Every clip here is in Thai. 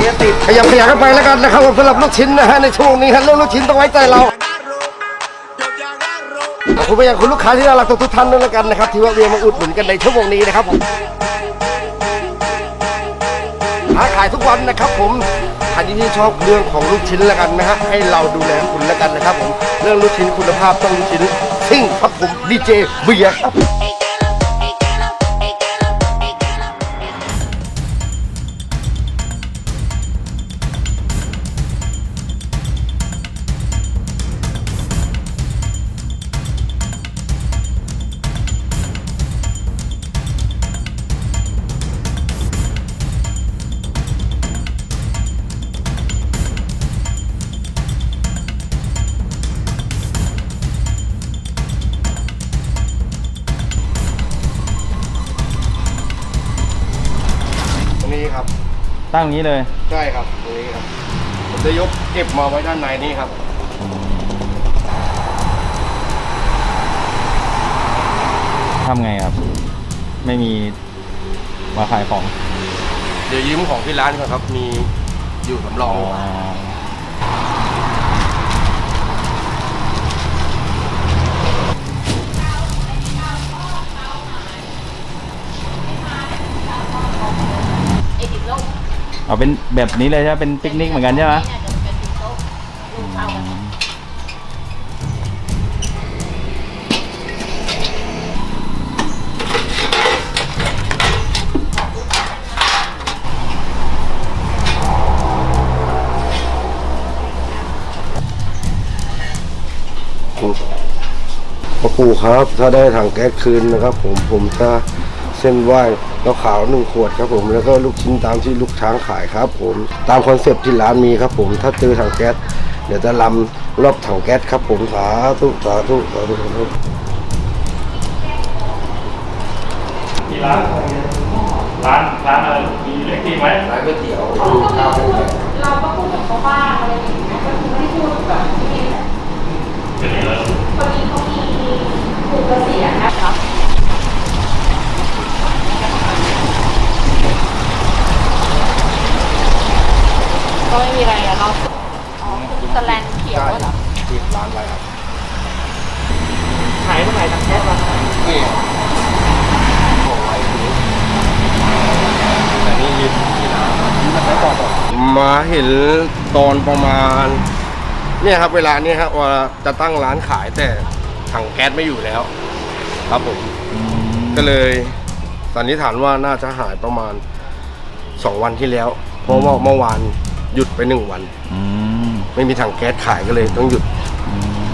นี้ติดขยับขยับกันไปแล้วกันนะครับผมสำหรับลูกชิ้นนะฮะในช่วงนี้ฮะเรื่องลูกชิ้นต้องไว้ใจเราขอบคุณไปยังคุณลูกค้าที่น่ารักทุกท่านด้วยแล้วกันนะครับที่ว่าเวียนมาอุดหนุนกันในชั่วโมงนี้นะครับผมค้าขายทุกวันนะครับผมใครที่ชอบเรื่องของลูกชิ้นแล้วกันนะฮะให้เราดูแลคุณแล้วกันนะครับผมเรื่องลูกชิ้นคุณภาพต้องลูกชิ้นซิ่งครับผมดีเจเบียร์ครับ ตั้งอย่างนี้เลย ใช่ครับตรงนี้ครับผมจะยกเก็บมาไว้ด้านในนี่ครับ ทำไงครับ ไม่มีมาขายของ เดี๋ยวยืมของที่ร้านก่อนครับ มีอยู่สำรอง เอาเป็นแบบนี้เลยใช่ไหมเป็นปิกนิกเหมือนกันใช่ไหมพ่อปู่ครับ ถ้าได้ถังแก๊สคืนนะครับ ผมผมจะ เส้นไหว้แล้วขาวหนึ่งขวดครับผมแล้วก็ลูกชิ้นตามที่ลูกช้างขายครับผมตามคอนเซปต์ที่ร้านมีครับผมถ้าเจอถังแก๊สเดี๋ยวจะลำรอบถังแก๊สครับผมสาธุสาธุสาธุสาธุที่ร้านร้านร้านอะไรมีเลขที่ไหมร้านก๋วยเตี๋ยวเราก็พูดกับเขาบ้างอะไรอย่างเงี้ยก็คือไม่ได้พูดแบบที่ เป็นไงแล้ว คนนี้เขามีผูกเกษียณนะครับก็ไม่มีอะไรอะเนาะอ๋อคือสแลนเขียวเหรอ ที่ร้านอะไรครับขายเท่าไหร่ทางแก๊สวะนี่บอกไว้ตรงนี้แต่นี่ยืนที่ร้านมาเห็นตอนประมาณ เนี่ยครับเวลาเนี้ครับว่าจะตั้งร้านขายแต่ถังแก๊สไม่อยู่แล้ว ครับผมก็เลยสันนิษฐานว่าน่าจะหายประมาณสองวันที่แล้ว เพราะว่าเมื่อวานหยุดไปหนึ่งวันอืมไม่มีถังแก๊สขายก็เลยต้องหยุดอืม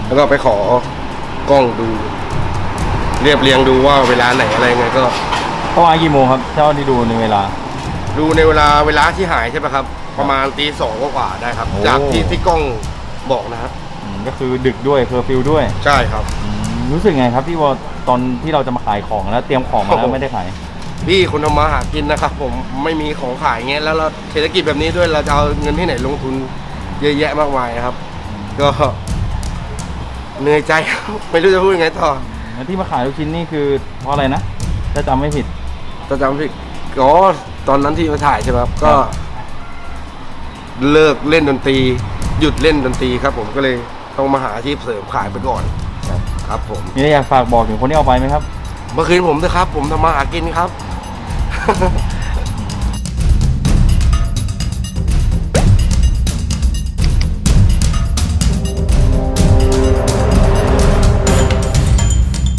แล้วก็ไปขอกล้องดู เรียบเรียงดูว่าเวลาไหนอะไรไงก็เข้ามากี่โมงครับเท่าที่ดูในเวลา ดูในเวลาเวลาที่หายใช่ไหมครับ ประมาณตีสองกว่าๆได้ครับ โอ้ จากที่ที่กล้องบอกนะครับอืมก็คือดึกด้วยเคอร์ฟิวด้วยใช่ครับ อืมรู้สึกไงครับที่ว่าตอนที่เราจะมาขายของแล้วเตรียมของมาแล้วโอ้โห ไม่ได้ขายพี่คนทำมาหากินนะครับ ผมไม่มีของขายเงี้ยแล้วเราเศรษฐกิจแบบนี้ด้วยเราจะเอาเงินที่ไหนลงทุนเยอะแยะมากมายครับ ก็ เหนื่อยใจครับ ไม่รู้จะพูดยังไงต่อแล้วที่มาขายลูกชิ้นนี่คือเพราะอะไรนะถ้าจำไม่ผิดจะจำผิดอ๋อตอนนั้นที่มาถ่ายใช่ไหมครับก็ ครับ เลิกเล่นดนตรี หยุดเล่นดนตรีครับ ผมก็เลยต้องมาหาอาชีพเสริมขายไปก่อนครับครับ ผม มีอะไรอยากฝากบอกถึงคนที่เอาไปไหมครับ เมื่อคืนผมนะครับ ผมทำมาหากินครับ